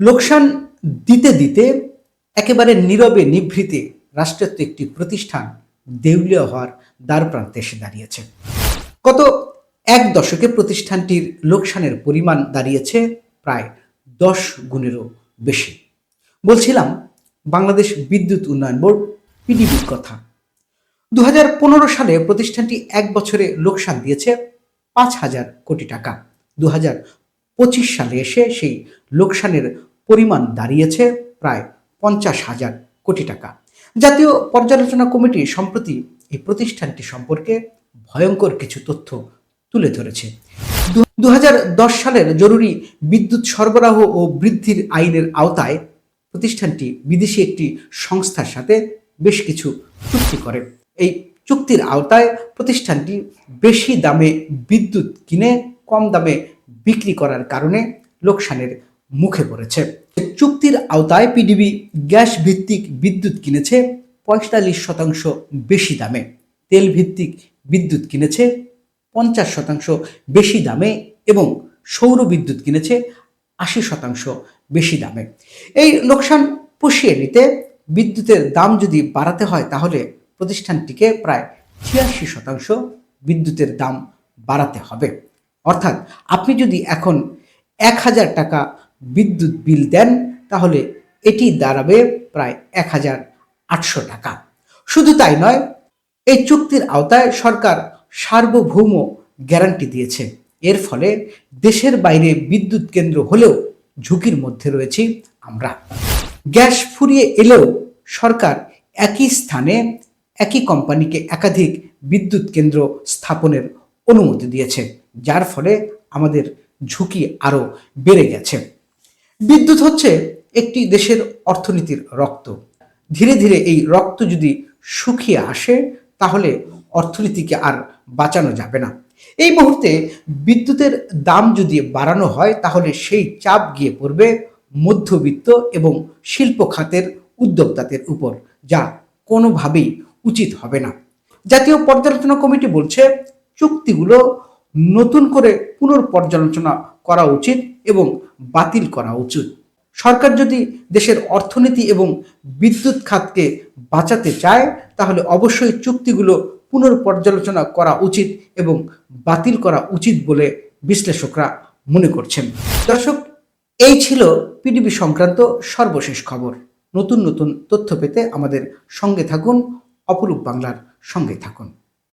লোকসান দিতে দিতে একেবারে নীরবে নিভৃতে রাষ্ট্রায়ত্ত একটি প্রতিষ্ঠান দেউলিয়া হওয়ার দ্বার প্রান্তে এসে দাঁড়িয়েছে। গত এক দশকে প্রতিষ্ঠানটির লোকসানের পরিমাণ দাঁড়িয়েছে প্রায় দশ গুণেরও বেশি। বলছিলাম, বাংলাদেশ বিদ্যুৎ উন্নয়ন বোর্ড, পিডিবির কথা। দু হাজার পনেরো সালে প্রতিষ্ঠানটি এক বছরে লোকসান দিয়েছে পাঁচ হাজার কোটি টাকা। দু সালে এসে সেই লোকসানের পরিমাণ দাঁড়িয়েছে প্রায় পঞ্চাশ হাজার কোটি টাকা। জাতীয় পর্যালোচনা কমিটি সম্প্রতি এই প্রতিষ্ঠানটি সম্পর্কে ভয়ঙ্কর কিছু তথ্য তুলে ধরেছে। দু হাজার দশ সালের জরুরি বিদ্যুৎ সরবরাহ ও বৃদ্ধির আইনের আওতায় প্রতিষ্ঠানটি বিদেশি একটি সংস্থার সাথে বেশ কিছু চুক্তি করে। এই চুক্তির আওতায় প্রতিষ্ঠানটি বেশি দামে বিদ্যুৎ কিনে কম দামে বিক্রি করার কারণে লোকসানের মুখে পড়েছে। চুক্তির আওতায় পিডিবি গ্যাস ভিত্তিক বিদ্যুৎ কিনেছে পঁয়তাল্লিশ শতাংশ বেশি দামে। তেল ভিত্তিক বিদ্যুৎ কিনেছে পঞ্চাশ শতাংশ বেশি দামে এবং সৌর বিদ্যুৎ কিনেছে আশি শতাংশ বেশি দামে। এই লোকসান পুষিয়ে নিতে বিদ্যুতের দাম যদি বাড়াতে হয় তাহলে প্রতিষ্ঠানটিকে প্রায় ছিয়াশি শতাংশ বিদ্যুতের দাম বাড়াতে হবে। অর্থাৎ আপনি যদি এখন এক হাজার টাকা বিদ্যুৎ বিল দেন, তাহলে এটি দাঁড়াবে প্রায় এক হাজার আটশো টাকা। শুধু তাই নয়, এই চুক্তির আওতায় সরকার সার্বভৌম গ্যারান্টি দিয়েছে। এর ফলে দেশের বাইরে বিদ্যুৎ কেন্দ্র হলেও ঝুঁকির মধ্যে রয়েছি আমরা। গ্যাস ফুরিয়ে এলেও সরকার একই স্থানে একই কোম্পানিকে একাধিক বিদ্যুৎ কেন্দ্র স্থাপনের অনুমতি দিয়েছে, যার ফলে আমাদের ঝুঁকি আরও বেড়ে গেছে। বিদ্যুৎ হচ্ছে একটি দেশের অর্থনীতির রক্ত। ধীরে ধীরে এই রক্ত যদি শুকিয়ে আসে, তাহলে অর্থনীতিকে আর বাঁচানো যাবে না। এই মুহূর্তে বিদ্যুতের দাম যদি বাড়ানো হয়, তাহলে সেই চাপ গিয়ে পড়বে মধ্যবিত্ত এবং শিল্প খাতের উদ্যোক্তাদের উপর, যা কোনোভাবেই উচিত হবে না। জাতীয় পর্যালোচনা কমিটি বলছে, চুক্তিগুলো নতুন করে পুনর্পর্যালোচনা করা উচিত এবং বাতিল করা উচিত। সরকার যদি দেশের অর্থনীতি এবং বিদ্যুৎ খাতকে বাঁচাতে চায়, তাহলে অবশ্যই চুক্তিগুলো পুনর্পর্যালোচনা করা উচিত এবং বাতিল করা উচিত বলে বিশ্লেষকরা মনে করছেন। দর্শক, এই ছিল পিডিবি সংক্রান্ত সর্বশেষ খবর। নতুন নতুন তথ্য পেতে আমাদের সঙ্গে থাকুন, অপরূপ বাংলার সঙ্গে থাকুন।